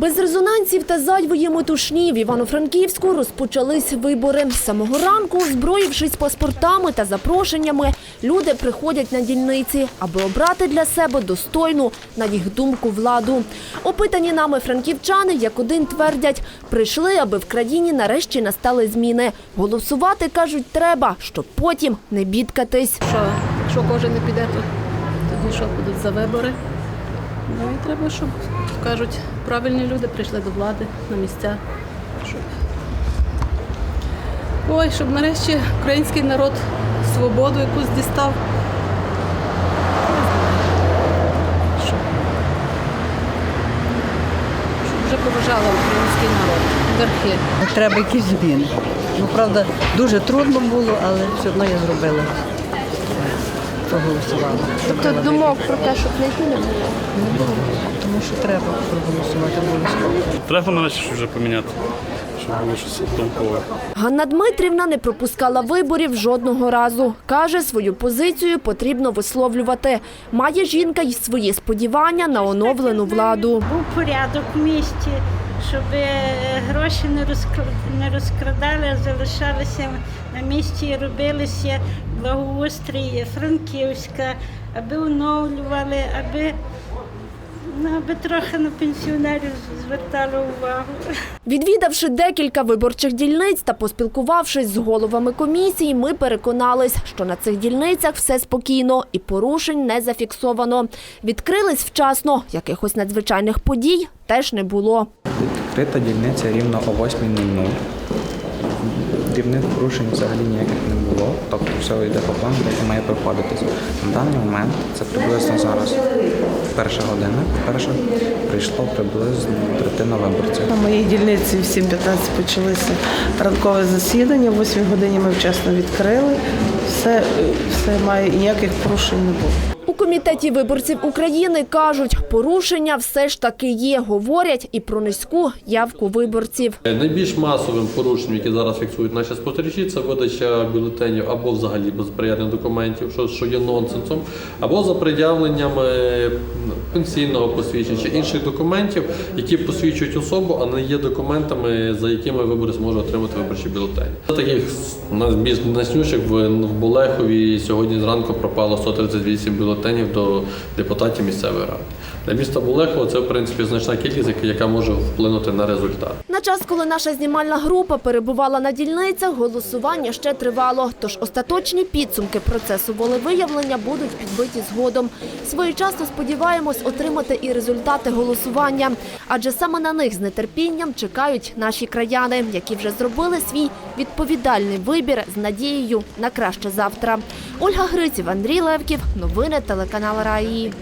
Без резонансів та зайвої метушні в Івано-Франківську розпочались вибори. З самого ранку, озброївшись паспортами та запрошеннями, люди приходять на дільниці, аби обрати для себе достойну, на їх думку, владу. Опитані нами франківчани, як один твердять, прийшли, аби в країні нарешті настали зміни. Голосувати, кажуть, треба, щоб потім не бідкатись. що якщо кожен не піде, то тоді що будуть за вибори. Ну і треба, щоб кажуть, правильні люди прийшли до влади на місця. Щоб... Ой, щоб нарешті український народ свободу якусь дістав. Щоб, вже поважали український народ, верхи. Треба якісь зміни. Ну, правда, дуже трудно було, але все одно я зробила. Проголосувала. Тобто думок про те, щоб не йти не було. Не було, тому що треба проголосувати обов'язково. Треба нарешті вже поміняти. Ганна Дмитрівна не пропускала виборів жодного разу. Каже, свою позицію потрібно висловлювати. Має жінка й свої сподівання на оновлену владу. був порядок в місті, щоб е, гроші не розкра- не розкрадали, а залишалися на місці і робилися благоустрій Франківська, аби оновлювали, аби, ну, аби трохи на пенсіонерів звертали увагу. Відвідавши декілька виборчих дільниць та поспілкувавшись з головами комісій, ми переконались, що на цих дільницях все спокійно і порушень не зафіксовано. Відкрились вчасно, якихось надзвичайних подій теж не було. Відкрита дільниця рівно о 8.00. Дрібних порушень взагалі ніяких не було. Тобто все йде по плану, і має проходитись. На даний момент це приблизно зараз перша година. Перша прийшло приблизно третина виборців. На моїй дільниці в 7.15 почалося ранкове засідання. В 8 годині ми вчасно відкрили. Все, все має ніяких порушень не було. Комітеті виборців України кажуть, порушення все ж таки є. Говорять і про низьку явку виборців. Найбільш масовим порушенням, які зараз фіксують наші спостерігачі, це видача бюлетенів або взагалі без приєднання документів, що, є нонсенсом, або за пред'явленням е, пенсійного посвідчення чи інших документів, які посвідчують особу, а не є документами, за якими виборець може отримати виборчі бюлетені. Таких найбільш найсніших в, Болехові сьогодні зранку пропало 138 бюлетенів до депутатів місцевої ради. Для міста Болехова це в принципі значна кількість, яка може вплинути на результат. На час, коли наша знімальна група перебувала на дільницях, голосування ще тривало. Тож остаточні підсумки процесу волевиявлення будуть підбиті згодом. Своєчасно сподіваємось отримати і результати голосування, адже саме на них з нетерпінням чекають наші краяни, які вже зробили свій відповідальний вибір з надією на краще завтра. Ольга Гриців, Андрій Левків, новини телеканал Раї.